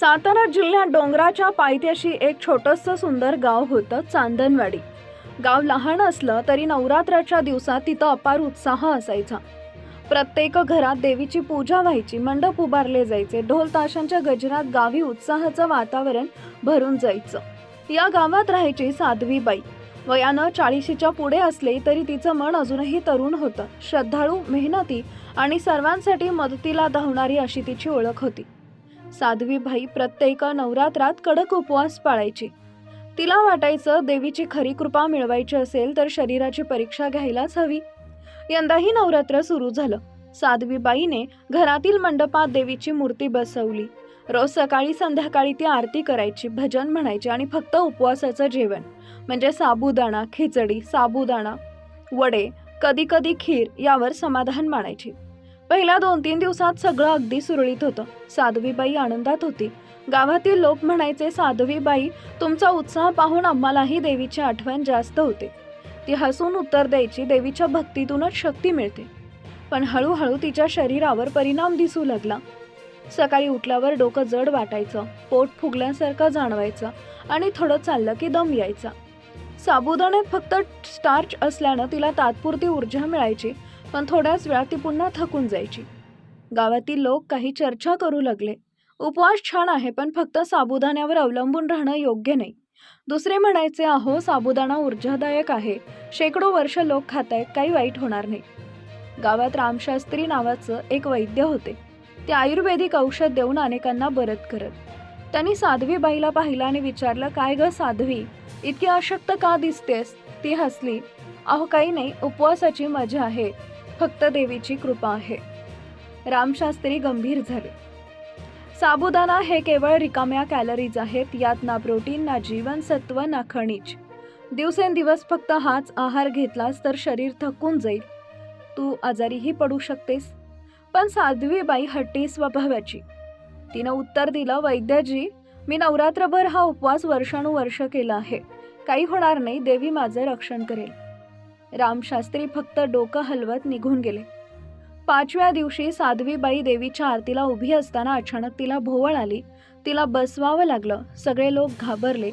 सातारा जिल्ह्यात डोंगराच्या पायथ्याशी एक छोटंसं सुंदर गाव होतं चांदनवाडी. गाव लहान असलं तरी नवरात्राच्या दिवसात तिथं अपार उत्साह असायचा. प्रत्येक घरात देवीची पूजा व्हायची मंडप उभारले जायचे ढोल ताशांच्या गजरात गावी उत्साहाचं वातावरण भरून जायचं. या गावात राहायची साध्वीबाई. वयानं चाळीशीच्या पुढे असले तरी तिचं मन अजूनही तरुण होतं. श्रद्धाळू मेहनती आणि सर्वांसाठी मदतीला धावणारी अशी तिची ओळख होती. साध्वीबाई प्रत्येक नवरात्रात कडक उपवास पाळायची. तिला वाटायचं देवीची खरी कृपा मिळवायची असेल तर शरीराची परीक्षा घ्यायलाच हवी. यंदाही नवरात्र सुरू झालं. साध्वीबाईने घरातील मंडपात देवीची मूर्ती बसवली. रोज सकाळी संध्याकाळी ती आरती करायची भजन म्हणायची आणि फक्त उपवासाचं जेवण. म्हणजे साबुदाणा खिचडी साबुदाणा वडे कधी कधी खीर यावर समाधान मानायची. पहिल्या दोन तीन दिवसात सगळं अगदी सुरळीत होतं. साध्वीबाई आनंदात होती. गावातील लोक म्हणायचे साध्वीबाई तुमचा उत्साह पाहून आम्हालाही देवीची आठवण जास्त होते. ती हसून उत्तर द्यायची देवीच्या भक्तीतूनच शक्ती मिळते. पण हळूहळू तिच्या शरीरावर परिणाम दिसू लागला. सकाळी उठल्यावर डोकं जड वाटायचं पोट फुगल्यासारखं जाणवायचं आणि थोडं चाललं की दम यायचा. साबुदाण्यात फक्त स्टार्च असल्यानं तिला तात्पुरती ऊर्जा मिळायची. पण थोड्याच वेळात ती पुन्हा थकून जायची. गावातील लोक काही चर्चा करू लागले. उपवास छान आहे पण फक्त साबुदाण्यावर अवलंबून राहणं योग्य नाही. दुसरे म्हणायचे अहो साबुदाणा ऊर्जादायक आहे. शेकडो वर्ष लोक खात आहेत काही वाईट होणार नाही. गावात रामशास्त्री नावाचं एक वैद्य होते. ते आयुर्वेदिक औषध देऊन अनेकांना बरत करत. त्यांनी साध्वीबाईला पाहिलं आणि विचारलं काय ग साध्वी? इतकी अशक्त का दिसतेस? ती हसली. अहो काही नाही उपवासाची मजा आहे. फक्त देवीची कृपा आहे. रामशास्त्री गंभीर झाले. साबुदाणा हे केवळ रिकाम्या कॅलरीज आहेत यात ना प्रोटीन ना जीवनसत्व ना खनिज. दिवसेंदिवस फक्त हाच आहार घेतलास तर शरीर थकून जाईल. तू आजारीही पडू शकतेस. पण साध्वीबाई हट्टी स्वभावाची. तिनं उत्तर दिलं वैद्यजी मी नवरात्रभर हा उपवास वर्षानुवर्ष केला आहे. काही होणार नाही देवी माझं रक्षण करेल. रामशास्त्री फक्त डोकं हलवत निघून गेले. पाचव्या दिवशी साध्वीबाई देवीच्या आरतीला उभी असताना अचानक तिला भोवळ आली. तिला बसवावं लागलं. सगळे लोक घाबरले.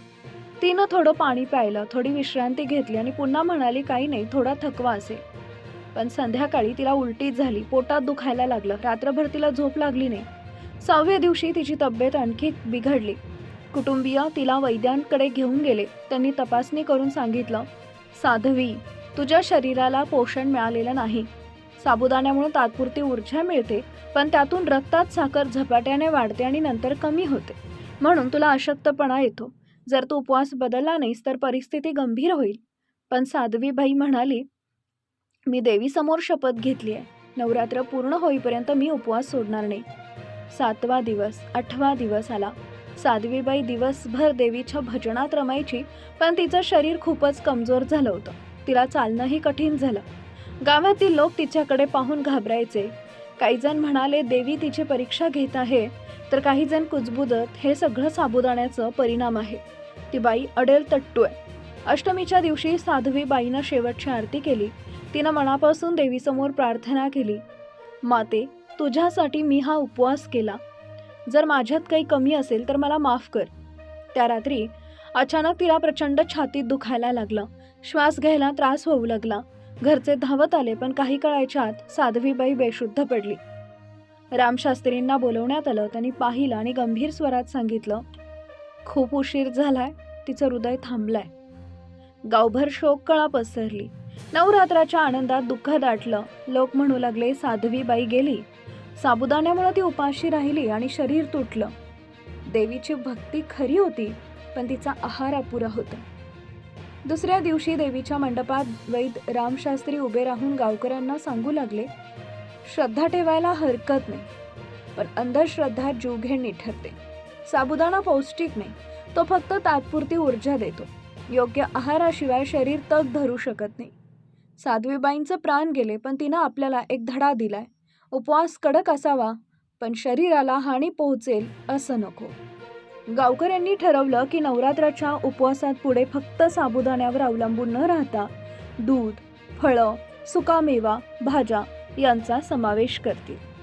तिनं थोडं पाणी प्यायलं थोडी विश्रांती घेतली आणि पुन्हा म्हणाली काही नाही थोडा थकवा असेल. पण संध्याकाळी तिला उलटीच झाली. पोटात दुखायला लागलं. रात्रभर तिला झोप लागली नाही. सहाव्या दिवशी तिची तब्येत आणखी बिघडली. कुटुंबीय तिला वैद्यांकडे घेऊन गेले. त्यांनी तपासणी करून सांगितलं साध्वी तुझ्या शरीराला पोषण मिळालेलं नाही. साबुदाण्यामुळे तात्पुरती ऊर्जा मिळते पण त्यातून रक्तात साखर झपाट्याने वाढते आणि नंतर कमी होते. म्हणून तुला अशक्तपणा येतो. जर तू उपवास बदलला नाहीस तर परिस्थिती गंभीर होईल. पण साध्वीबाई म्हणाली मी देवीसमोर शपथ घेतली आहे. नवरात्र पूर्ण होईपर्यंत मी उपवास सोडणार नाही. सातवा दिवस आठवा दिवस आला. साध्वीबाई दिवसभर देवीच्या भजनात रमायची पण तिचं शरीर खूपच कमजोर झालं होतं. तिला चालणंही कठीण झालं. गावातील लोक तिच्याकडे पाहून घाबरायचे. काही जण म्हणाले देवी तिची परीक्षा घेत आहे तर काही जण कुजबुजत. हे सगळं साबुदाण्याचं परिणाम आहे. ती बाई अडेल तट्टू आहे अष्टमीच्या दिवशी साध्वीबाईनं शेवटची आरती केली. तिनं मनापासून देवीसमोर प्रार्थना केली माते तुझ्यासाठी मी हा उपवास केला. जर माझ्यात काही कमी असेल तर मला माफ कर. त्या रात्री अचानक तिला प्रचंड छातीत दुखायला लागलं. श्वास घ्यायला त्रास होऊ लागला. घरचे धावत आले पण काही काळाच्या आत साध्वीबाई बेशुद्ध पडली. रामशास्त्रींना बोलवण्यात आलं त्यांनी पाहिलं आणि गंभीर स्वरात सांगितलं खूप उशीर झालाय तिचं हृदय थांबलंय. गावभर शोककळा पसरली. नवरात्राच्या आनंदात दुःख दाटलं. लोक म्हणू लागले साध्वीबाई गेली. साबुदाण्यामुळे ती उपाशी राहिली आणि शरीर तुटलं. देवीची भक्ती खरी होती पण तिचा आहार अपुरा होता. दुसऱ्या दिवशी देवीच्या मंडपात वैद रामशास्त्री उभे राहून गावकऱ्यांना सांगू लागले श्रद्धा ठेवायला हरकत नाही पण अंधश्रद्धा जीवघेणी ठरते. साबुदाणा पौष्टिक नाही तो फक्त तात्पुरती ऊर्जा देतो. योग्य आहाराशिवाय शरीर तग धरू शकत नाही. साध्वीबाईंचं प्राण गेले पण तिनं आपल्याला एक धडा दिलाय. उपवास कडक असावा पण शरीराला हानी पोहोचेल असं नको. गावकऱ्यांनी ठरवलं की नवरात्राच्या उपवासात पुढे फक्त साबुदाण्यावर अवलंबून न राहता दूध फळं सुकामेवा भाज्या यांचा समावेश करतील.